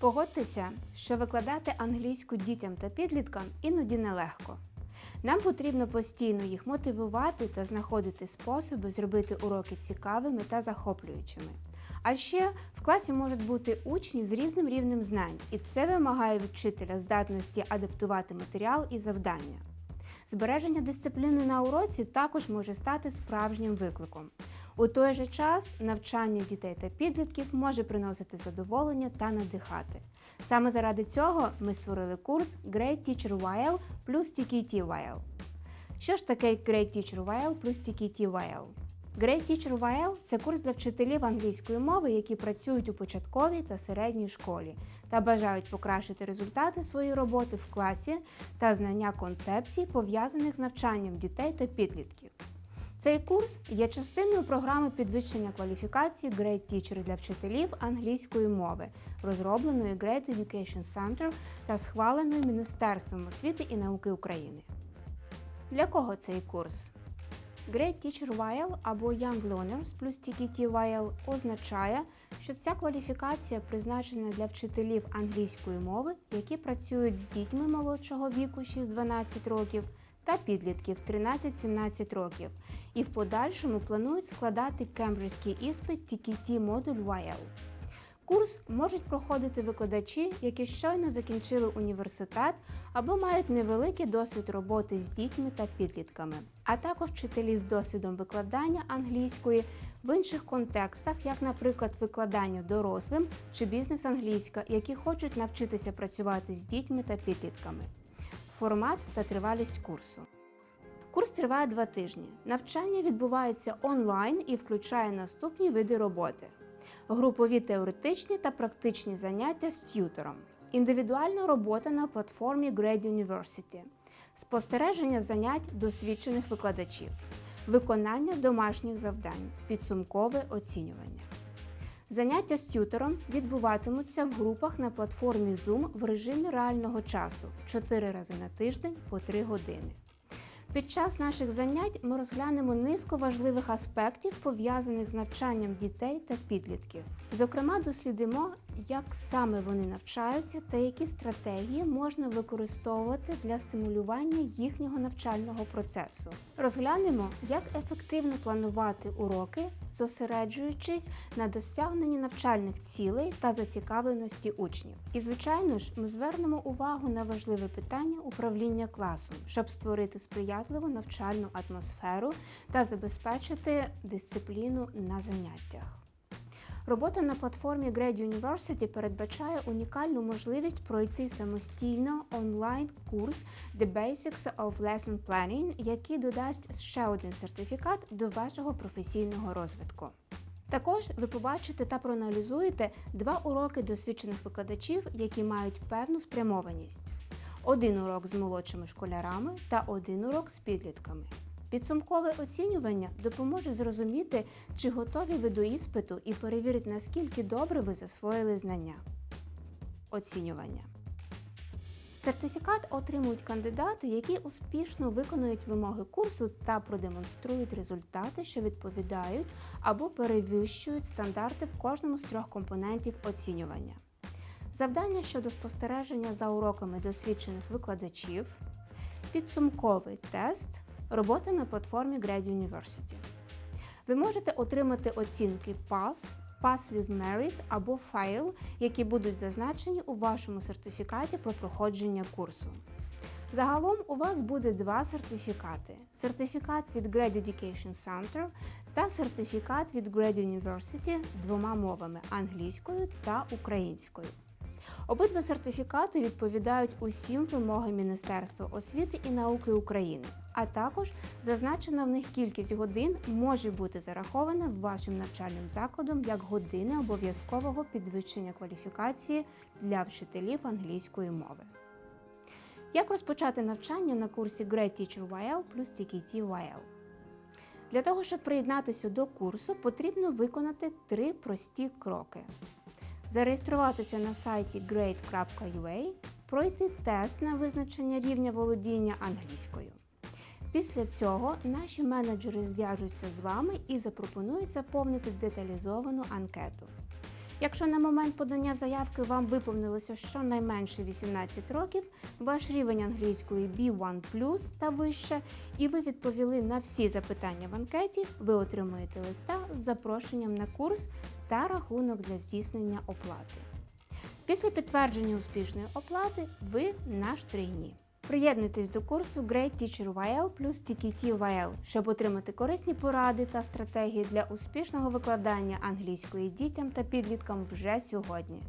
Погодьтеся, що викладати англійську дітям та підліткам іноді нелегко. Нам потрібно постійно їх мотивувати та знаходити способи зробити уроки цікавими та захоплюючими. А ще в класі можуть бути учні з різним рівнем знань, і це вимагає від вчителя здатності адаптувати матеріал і завдання. Збереження дисципліни на уроці також може стати справжнім викликом. У той же час навчання дітей та підлітків може приносити задоволення та надихати. Саме заради цього ми створили курс Great Teacher While плюс TKT While. Що ж таке Great Teacher While плюс TKT While? Great Teacher While – це курс для вчителів англійської мови, які працюють у початковій та середній школі та бажають покращити результати своєї роботи в класі та знання концепцій, пов'язаних з навчанням дітей та підлітків. Цей курс є частиною програми підвищення кваліфікації Great Teacher для вчителів англійської мови, розробленої Great Education Center та схваленої Міністерством освіти і науки України. Для кого цей курс? Great Teacher While або Young Learners плюс TKT While означає, що ця кваліфікація призначена для вчителів англійської мови, які працюють з дітьми молодшого віку 6-12 років та підлітків 13-17 років, і в подальшому планують складати кембриджський іспит TKT модуль YL. Курс можуть проходити викладачі, які щойно закінчили університет або мають невеликий досвід роботи з дітьми та підлітками, а також вчителі з досвідом викладання англійської в інших контекстах, як, наприклад, викладання дорослим чи бізнес англійська, які хочуть навчитися працювати з дітьми та підлітками. Формат та тривалість курсу. Курс триває два тижні. Навчання відбувається онлайн і включає наступні види роботи: групові теоретичні та практичні заняття з т'ютором, індивідуальна робота на платформі Grade University, спостереження занять досвідчених викладачів, виконання домашніх завдань, підсумкове оцінювання. Заняття з тютером відбуватимуться в групах на платформі Zoom в режимі реального часу 4 рази на тиждень по 3 години. Під час наших занять ми розглянемо низку важливих аспектів, пов'язаних з навчанням дітей та підлітків. Зокрема, дослідимо, як саме вони навчаються та які стратегії можна використовувати для стимулювання їхнього навчального процесу. Розглянемо, як ефективно планувати уроки, зосереджуючись на досягненні навчальних цілей та зацікавленості учнів. І, звичайно ж, ми звернемо увагу на важливе питання управління класом, щоб створити сприятливу навчальну атмосферу та забезпечити дисципліну на заняттях. Робота на платформі Grade University передбачає унікальну можливість пройти самостійно онлайн-курс The Basics of Lesson Planning, який додасть ще один сертифікат до вашого професійного розвитку. Також ви побачите та проаналізуєте два уроки досвідчених викладачів, які мають певну спрямованість: один урок з молодшими школярами та один урок з підлітками. Підсумкове оцінювання допоможе зрозуміти, чи готові ви до іспиту і перевірить, наскільки добре ви засвоїли знання. Оцінювання. Сертифікат отримують кандидати, які успішно виконують вимоги курсу та продемонструють результати, що відповідають або перевищують стандарти в кожному з трьох компонентів оцінювання. Завдання щодо спостереження за уроками досвідчених викладачів, підсумковий тест. Робота на платформі Grad University. Ви можете отримати оцінки PASS, Pass with Merit або Fail, які будуть зазначені у вашому сертифікаті про проходження курсу. Загалом у вас буде два сертифікати: сертифікат від Grad Education Center та сертифікат від Grad University двома мовами англійською та українською. Обидва сертифікати відповідають усім вимогам Міністерства освіти і науки України, а також зазначена в них кількість годин може бути зарахована вашим навчальним закладом як години обов'язкового підвищення кваліфікації для вчителів англійської мови. Як розпочати навчання на курсі Great Teacher YL плюс TKT YL? Для того, щоб приєднатися до курсу, потрібно виконати три прості кроки зареєструватися на сайті grade.ua, пройти тест на визначення рівня володіння англійською. Після цього наші менеджери зв'яжуться з вами і запропонують заповнити деталізовану анкету. Якщо на момент подання заявки вам виповнилося щонайменше 18 років, ваш рівень англійської B1 та вище, і ви відповіли на всі запитання в анкеті, ви отримуєте листа з запрошенням на курс та рахунок для здійснення оплати. Після підтвердження успішної оплати ви наш трейні. Приєднуйтесь до курсу Great Teacher YL плюс TKT YL, щоб отримати корисні поради та стратегії для успішного викладання англійської дітям та підліткам вже сьогодні.